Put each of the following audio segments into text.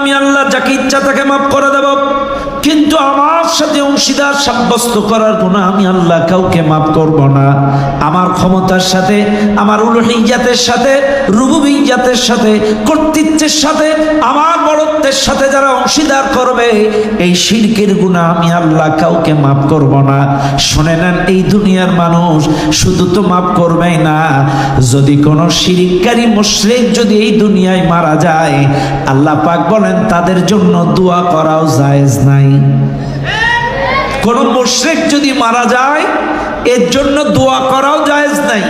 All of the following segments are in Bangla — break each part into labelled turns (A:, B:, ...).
A: আমি আল্লাহ যাকে ইচ্ছা তাকে মাফ করে দেব। কিন্তু আমার সাথে অংশীদার সাব্যস্ত করার গুণা আমি আল্লাহ কাউকে মাফ করব না। আমার ক্ষমতার সাথে, আমার উলহিজাতের সাথে রুবুবিজাতের সাথে, কর্তৃত্বের সাথে, আমার বড়ত্বের সাথে যারা অংশীদার করবে, এই শিরকের গুণা আমি আল্লাহ কাউকে মাফ করব না। শুনে নেন এই দুনিয়ার মানুষ, শুধু তো মাফ করবেই না। যদি কোনো শিরিককারী মুশরিক যদি এই দুনিয়ায় মারা যায়, আল্লাহ পাক বলেন তাদের জন্য দোয়া করাও জায়েজ নাই। কোন মুশরিক যদি মারা যায়, এর জন্য দোয়া করাও জায়েজ নাই।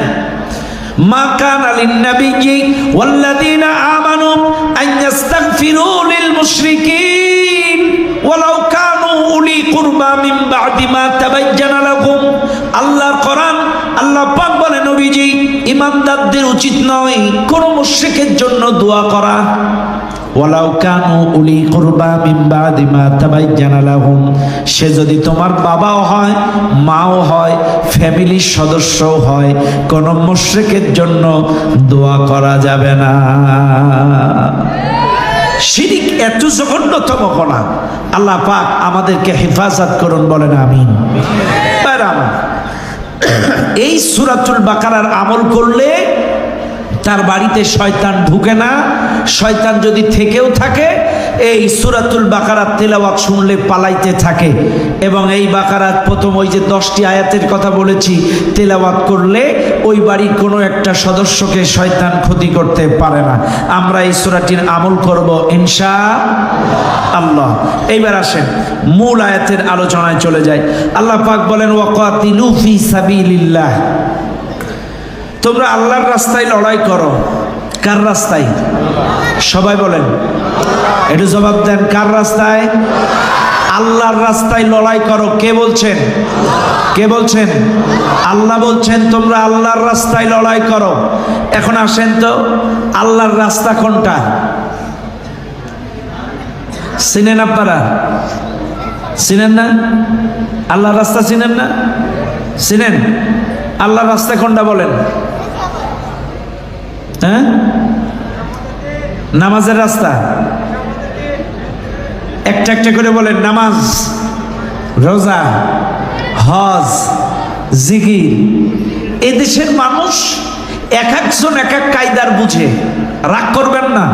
A: মা কান আলিন নাবিয়্যি ওয়াল্লাযীনা আমানু আন ইস্তাগফিরু লিল মুশরিকিন ওয়ালাউ কানু উলি কুরবা মিন বা'দি মা আল্লাহর কোরআন, আল্লাহ পাক বলে, নবীজি, ইমানদারদের উচিত নয় কোন মুশরিকের জন্য দোয়া করা। ওয়ালাউ কানু উলি কুরবা মিন বাদি মা তাবায়্যানা লাহুম। সে যদি তোমার বাবাও হয়, মাও হয়, ফ্যামিলির সদস্যও হয়, কোন মুশরিকের জন্য দোয়া করা যাবে না। শিরিক এত জঘন্যতম করা আল্লাহ পাক আমাদেরকে হেফাজত করুন বলেন আমিন। এই সুরাতুল বাকারার আমল করলে তার বাড়িতে শয়তান ঢুকে না, শয়তান যদি থেকেও থাকে, এই সুরাতুল বাকারাত তেলাওয়াত শুনলে পালাইতে থাকে। এবং এই বাকারাত প্রথম ওই যে দশটি আয়াতের কথা বলেছি, তেলাওয়াত করলে ওই বাড়ির কোনো একটা সদস্যকে শয়তান ক্ষতি করতে পারে না। আমরা এই সুরাটির আমল করব ইনশা আল্লাহ। এইবার আসেন, মূল আয়াতের আলোচনায় চলে যায় আল্লাহ পাক বলেন, ওয়াকাতিলু ফি সাবিলিল্লাহ। তোমরা আল্লাহর রাস্তায় লড়াই করো। কার রাস্তায়? সবাই বলেন। একটু জবাব দেন, কার রাস্তায়? আল্লাহর রাস্তায় লড়াই করো। কে বলছেন? কে বলছেন? আল্লাহ বলছেন, তোমরা আল্লাহর রাস্তায় লড়াই করো। এখন আসেন তো, আল্লাহর রাস্তা কোনটা? চিনেন আপনারা? চিনেন না? আল্লাহর রাস্তা চিনেন না? চিনেন? আল্লাহর রাস্তা কোনটা বলেন? হ্যাঁ? নামাজের রাস্তা। একটা একটা করে বলেন, নামাজ, রোজা, হজ জিগির এদেশের মানুষ এক একজন এক এক কায়দার বুঝে। রাগ করবেন না।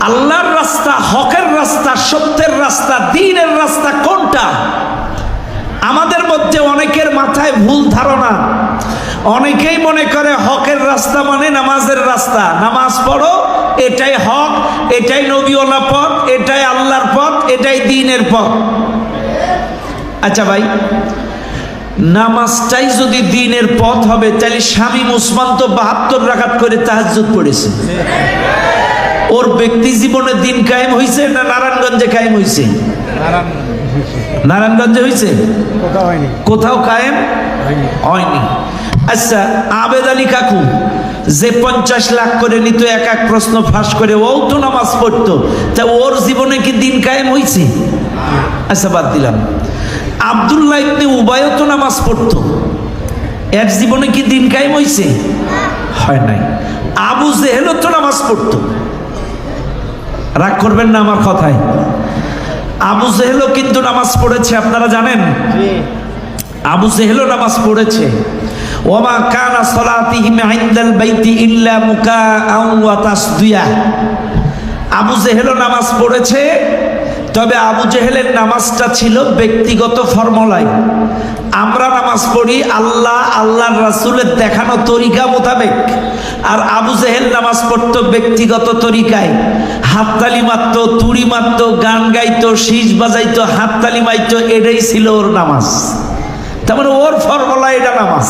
A: আল্লাহর রাস্তা, হকের রাস্তা, সত্যের রাস্তা, দিনের রাস্তা কোনটা? আমাদের মধ্যে অনেকের মাথায় ভুল ধারণা। অনেকেই মনে করে হকের রাস্তা মানে নামাজের রাস্তা। নামাজ পড়ো এটাই হক এটাই নবীওয়ালা পথ এটাই আল্লাহর পথ এটাই দিনের পথ। আচ্ছা ভাই নামাজটাই যদি দিনের পথ হবে তাহলে স্বামী মুসমান তো বাহাত্তর রাখাত করে তাহাজ্জুদ পড়েছে। ওর ব্যক্তি জীবনে দিন কায়েম হয়েছে না নারায়ণগঞ্জে কায়েম হয়েছে নারায়ণগঞ্জে হয়েছে
B: কোথাও
A: কায়েম?
B: হয়নি।
A: আচ্ছা আবেদ আলী কাকু যে পঞ্চাশ লাখ করে নিত এক এক প্রশ্ন ফাঁস করে ও তো নামাজ পড়তো। তা ওর জীবনে কি দিন কায়েম হয়েছে আচ্ছা বাদ দিলাম। আবদুল্লাহ ইবনে উবায়ও তো নামাজ পড়তো। এর জীবনে কি দিন কায়েম হয়েছে হয় নাই। আবু জেহেলও তো নামাজ পড়তো। রাগ করবেন না আমার কথায়। আবু জেহেলও কিন্তু নামাজ পড়েছে আপনারা জানেন? আবু জেহেলও নামাজ পড়েছে। ওমা কানা সলাতিহিম ইনদাল বাইতি ইল্লা মুকাআন ওয়া তাসদিয়া। আবু জেহেলও নামাজ পড়েছে, তবে আবু জেহেলের নামাজটা ছিল ব্যক্তিগত ফর্মুলায়। আমরা নামাজ পড়ি আল্লাহ, আল্লাহর রাসূলের দেখানো তরিকা মোতাবেক। আর আবু জেহেল নামাজ পড়তো ব্যক্তিগত তরিকায়। হাততালি মারতো, তুড়ি মারতো, গান গাইতো, শীষ বাজাইতো, হাততালি মাইতো, এটাই ছিল ওর নামাজ। তার মানে ওর ফর্মুলা এটা নামাজ।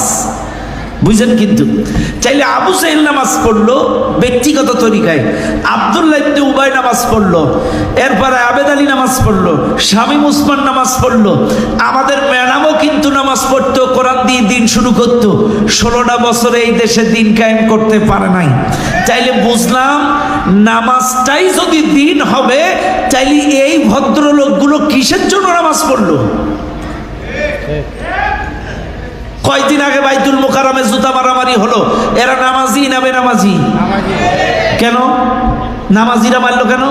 A: বুঝছেন কিন্তু? চাইলে আবু সাহিল নামাজ পড়ল, ব্যক্তিগত তরিকায়। আবদুল্লাহ ইবনে উবাই নামাজ পড়ল, এরপরে আবেদ আলী নামাজ পড়ল স্বামী মুসমান নামাজ পড়ল। আমাদের ম্যাডামও কিন্তু নামাজ পড়তো, কোরআন দিয়ে দিন শুরু করতো। ষোলোটা বছরে এই দেশে দিন কায়েম করতে পারে নাই। চাইলে বুঝলাম, নামাজটাই যদি দিন হবে, চাইলে এই ভদ্রলোকগুলো কিসের জন্য নামাজ পড়ল? কয়দিন আগে বাইতুল মোকারামে জুতা মারামারি হলো? এরা নামাজি না বেনামাজি? কেন? নামাজিরা মারলো কেন?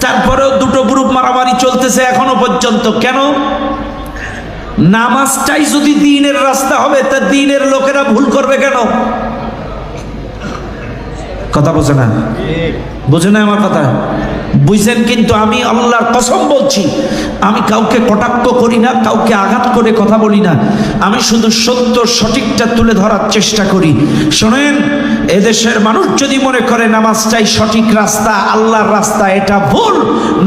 A: তারপরেও দুটো গ্রুপ মারামারি চলতেছে এখনও পর্যন্ত। কেন? নামাজটাই যদি দিনের রাস্তা হবে, তা দিনের লোকেরা ভুল করবে কেন? কথা বোঝে না? বোঝে না আমার কথা? বুঝছেন কিন্তু আমি আল্লাহর কসম বলছি, আমি কাউকে কটাক্ষ করি না, কাউকে আঘাত করে কথা বলি না। আমি শুধু সত্য সঠিকটা তুলে ধরার চেষ্টা করি। শোনেন, এদেশের মানুষ যদি মনে করে নামাজটাই সঠিক রাস্তা, আল্লাহর রাস্তা, এটা ভুল।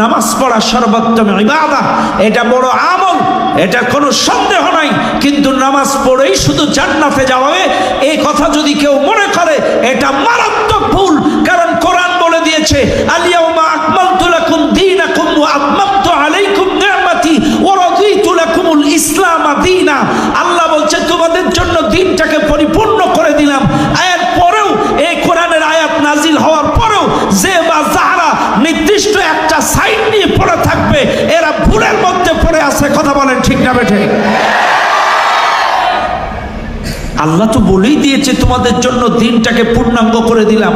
A: নামাজ পড়া সর্বোত্তম ইবাদা, এটা বড় আমল, এটা কোনো সন্দেহ নাই। কিন্তু নামাজ পড়েই শুধু জান্নাতে যাওয়াবে এই কথা যদি কেউ মনে করে, এটা মারাত্মক ভুল। কারণ কোরআন বলে দিয়েছে আলিয়াউমা ঠিক না বেঠে? আল্লাহ তো বলেই দিয়েছে তোমাদের জন্য দিনটাকে পূর্ণাঙ্গ করে দিলাম।